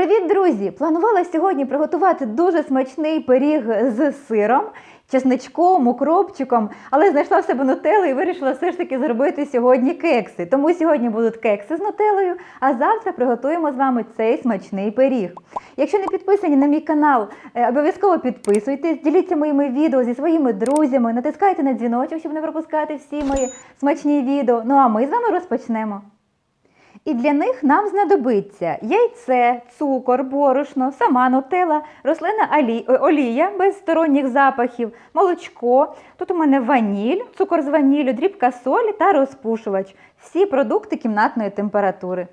Привіт, друзі! Планувала сьогодні приготувати дуже смачний пиріг з сиром, чесничком, укропчиком, але знайшла в себе нутеллу і вирішила все ж таки зробити сьогодні кекси. Тому сьогодні будуть кекси з нутеллою, а завтра приготуємо з вами цей смачний пиріг. Якщо не підписані на мій канал, е, обов'язково підписуйтесь, діліться моїми відео зі своїми друзями, натискайте на дзвіночок, щоб не пропускати всі мої смачні відео. Ну а ми з вами розпочнемо. І для них нам знадобиться яйце, цукор, борошно, сама нутелла, рослинна алі- е, олія без сторонніх запахів, молочко. Тут у мене ваніль, цукор з ваніллю, дрібка солі та розпушувач. Всі продукти кімнатної температури.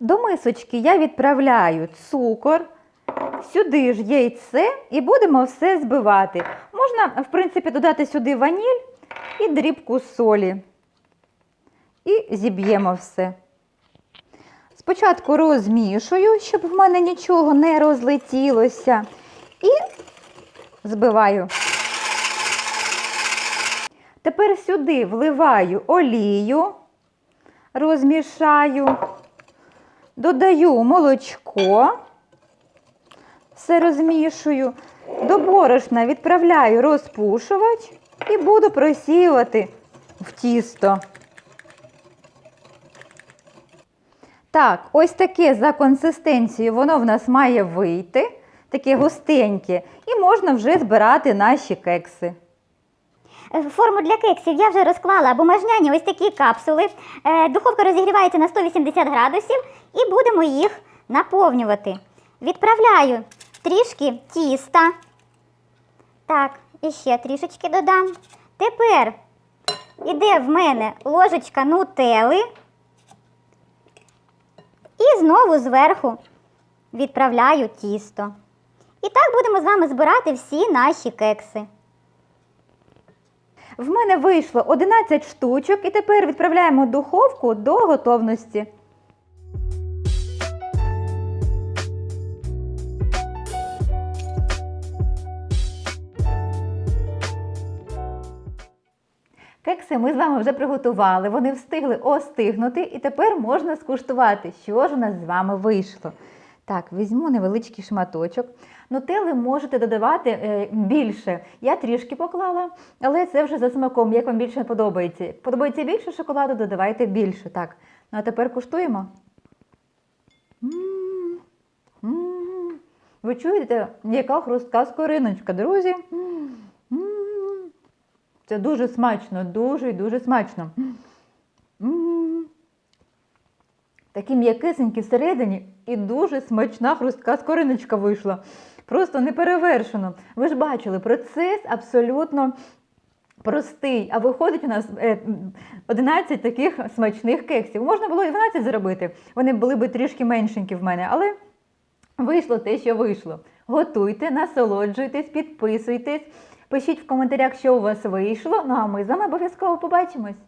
До мисочки я відправляю цукор, сюди ж яйце і будемо все збивати. Можна, в принципі, додати сюди ваніль і дрібку солі. І зіб'ємо все. Спочатку розмішую, щоб в мене нічого не розлетілося. І збиваю. Тепер сюди вливаю олію, розмішаю, додаю молочко, все розмішую. До борошна відправляю розпушувач і буду просіювати в тісто. Так, ось таке за консистенцією воно в нас має вийти, таке густеньке, і можна вже збирати наші кекси. Е, Форму для кексів я вже розклала бумажняні ось такі капсули. Е, Духовка розігрівається на 180 градусів і будемо їх наповнювати. Відправляю трішки тіста. Так, і ще трішечки додам. Тепер іде в мене ложечка нутели. І знову зверху відправляю тісто. І так будемо з вами збирати всі наші кекси. В мене вийшло 11 штучок, і тепер відправляємо в духовку до готовності. Кекси ми з вами вже приготували, вони встигли остигнути, і тепер можна скуштувати, що ж у нас з вами вийшло. Так, візьму невеличкий шматочок. Нутели можете додавати е, більше. Я трішки поклала, але це вже за смаком, як вам більше подобається. Подобається більше шоколаду, додавайте більше. Так. Ну а тепер куштуємо. М, м. Ви чуєте, яка хрустка скориночка, друзі? М, м. Це дуже смачно, дуже і дуже смачно. Такі м'якисенькі всередині і дуже смачна хрустка скориночка вийшла. Просто неперевершено. Ви ж бачили, процес абсолютно простий. А виходить у нас е, 11 таких смачних кексів. Можна було і 12 зробити. Вони були б трішки меншенькі в мене, але вийшло те, що вийшло. Готуйте, насолоджуйтесь, підписуйтесь, пишіть в коментарях, що у вас вийшло. Ну а ми з вами обов'язково побачимось.